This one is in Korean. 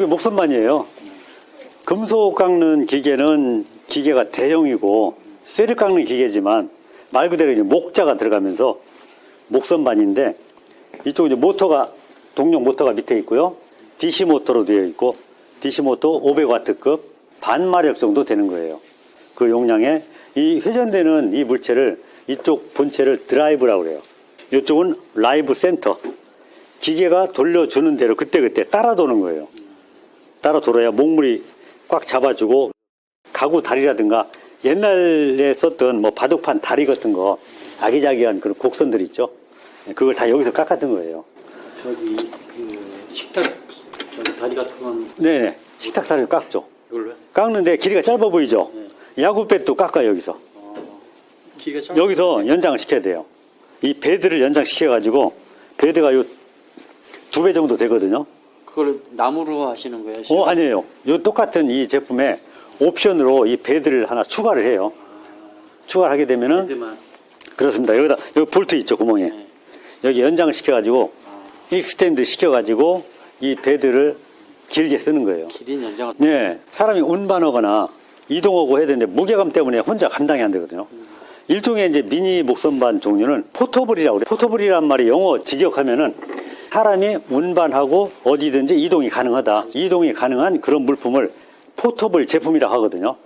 여기 목선반이에요. 금속 깎는 기계는 기계가 대형이고 쇠를 깎는 기계지만 말 그대로 이제 목자가 들어가면서 목선반인데 이쪽 이제 모터가 동력 모터가 밑에 있고요. DC 모터로 되어 있고 DC 모터 500와트급 반마력 정도 되는 거예요. 그 용량에 이 회전되는 이 물체를 이쪽 본체를 드라이브라고 그래요. 이쪽은 라이브 센터. 기계가 돌려주는 대로 그때그때 따라 도는 거예요. 따라 돌아야 목물이 꽉 잡아주고 가구 다리라든가 옛날에 썼던 뭐 바둑판 다리 같은 거 아기자기한 그런 곡선들 있죠. 그걸 다 여기서 깎았던 거예요. 저기 그 식탁 저기 다리 같은 건 네네. 식탁 다리도 깎죠. 이걸로요? 깎는데 길이가 짧아 보이죠? 야구뱃도 깎아요, 여기서. 기가 참 여기서 연장을 시켜야 돼요. 이 베드를 연장시켜 가지고 베드가 요 두 배 정도 되거든요. 그걸 나무로 하시는 거예요? 어, 아니에요. 요 똑같은 이 제품에 옵션으로 이 베드를 하나 추가를 해요. 추가를 하게 되면은 헤드만 그렇습니다. 여기다 여기 볼트 있죠 구멍에 네. 여기 연장을 시켜가지고 익스텐드 시켜가지고 이 베드를 길게 쓰는 거예요. 길인 연장을 네, 사람이 운반하거나 이동하고 해야 되는데 무게감 때문에 혼자 감당이 안 되거든요. 일종의 이제 미니 목선반 종류는 포터블이라고 그래요. 포터블이란 말이 영어 직역하면은 사람이 운반하고 어디든지 이동이 가능하다. 이동이 가능한 그런 물품을 포터블 제품이라고 하거든요.